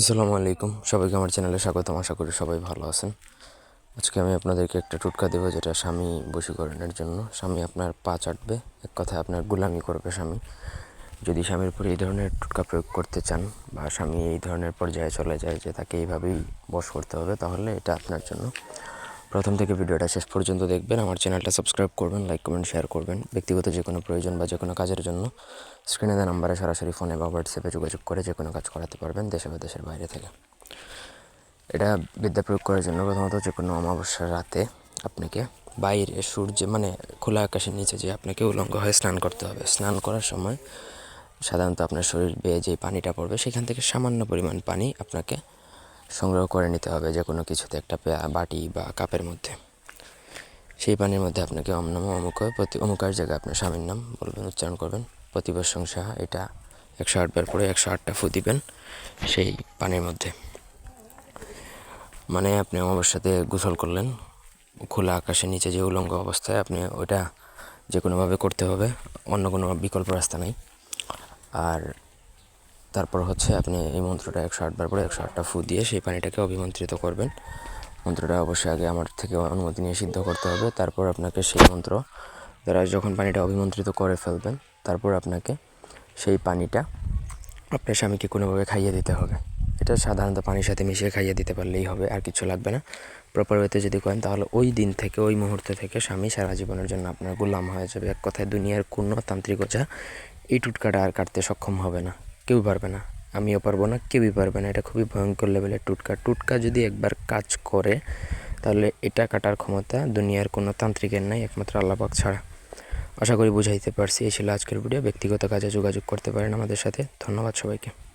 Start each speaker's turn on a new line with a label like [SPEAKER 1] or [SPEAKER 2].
[SPEAKER 1] আসসালামু আলাইকুম। সবাইকে আমার চ্যানেলে স্বাগতম। আশা করি সবাই ভালো আছেন। আজকে আমি আপনাদেরকে একটা টুটকা দেবো, যেটা স্বামী বশীকরণের জন্য। স্বামী আপনার পা চাটবে, এক কথায় আপনার গুলামি করবে স্বামী। যদি স্বামীর উপরে এই ধরনের টুটকা প্রয়োগ করতে চান, বা স্বামী এই ধরনের পর্যায়ে চলে যায় যে তাকে এইভাবেই বশ করতে হবে, তাহলে এটা আপনার জন্য প্রথম থেকে ভিডিওটা শেষ পর্যন্ত দেখবেন। আমার চ্যানেলটা সাবস্ক্রাইব করবেন, লাইক, কমেন্ট, শেয়ার করবেন। ব্যক্তিগত যে কোনো প্রয়োজন বা যে কোনো কাজের জন্য স্ক্রিনে দেওয়া নাম্বারে সরাসরি ফোনে বা হোয়াটসঅ্যাপে যোগাযোগ করে যে কোনো কাজ করাতে পারবেন দেশে বা দেশের বাইরে থেকে। এটা বিদ্যা প্রয়োগ করার জন্য প্রথমত যে কোনো অমাবস্যার রাতে আপনাকে বাইরে সূর্য মানে খোলা আকাশের নিচে যে আপনাকে উলঙ্গ হয়ে স্নান করতে হবে। স্নান করার সময় সাধারণত আপনার শরীর বেয়ে যে পানিটা পড়বে, সেখান থেকে সামান্য পরিমাণ পানি আপনাকে সংগ্রহ করে নিতে হবে যে কোনো কিছুতে একটা বাটি বা কাপের মধ্যে। সেই পানির মধ্যে আপনাকে অম নম, অমুক প্রতি, অমুকার জায়গায় আপনার স্বামীর নাম বলবেন, উচ্চারণ করবেন। প্রতিবর সংসার এটা একশো আটবার পরে একশো আটটা ফু দিবেন সেই পানির মধ্যে। মানে আপনি অমাবস্যাতে গোসল করলেন, খোলা আকাশের নিচে যে উলঙ্গ অবস্থায় আপনি ওটা যে কোনোভাবে করতে হবে, অন্য কোনো বিকল্প রাস্তা নেই। আর তারপর হচ্ছে আপনি এই মন্ত্রটা একশো আটবার পরে একশো আটটা ফু দিয়ে সেই পানিটাকে অভিমন্ত্রিত করবেন। মন্ত্রটা অবশ্যই আগে আমার থেকে অনুমতি নিয়ে সিদ্ধ করতে হবে। তারপর আপনাকে সেই মন্ত্র দ্বারা যখন পানিটা অভিমন্ত্রিত করে ফেলবেন, তারপর আপনাকে সেই পানিটা আপনার স্বামীকে কোনোভাবে খাইয়ে দিতে হবে। এটা সাধারণত পানির সাথে মিশিয়ে খাইয়ে দিতে পারলেই হবে, আর কিছু লাগবে না। প্রপার ওয়েতে যদি করেন, তাহলে ওই দিন থেকে, ওই মুহূর্ত থেকে স্বামী সারা জীবনের জন্য আপনার গোলাম হয়ে যাবে। এক কথায় দুনিয়ার কোনো তান্ত্রিক ওঝা এই টুটকাটা আর কাটতে সক্ষম হবে না। কেউ পারবে না। আমিও পারব না, কেউই পারবে না। এটা খুবই ভয়ঙ্কর লেভেলের টুটকা। টুটকা যদি একবার কাজ করে, তাহলে এটা কাটার ক্ষমতা দুনিয়ার কোনো তান্ত্রিকের নাই, একমাত্র আল্লাপাক ছাড়া। আশা করি বুঝাইতে পারছি। এই ছিল আজকের ভিডিও ব্যক্তিগত কাজে যোগাযোগ করতে পারেন আমাদের সাথে। ধন্যবাদ সবাইকে।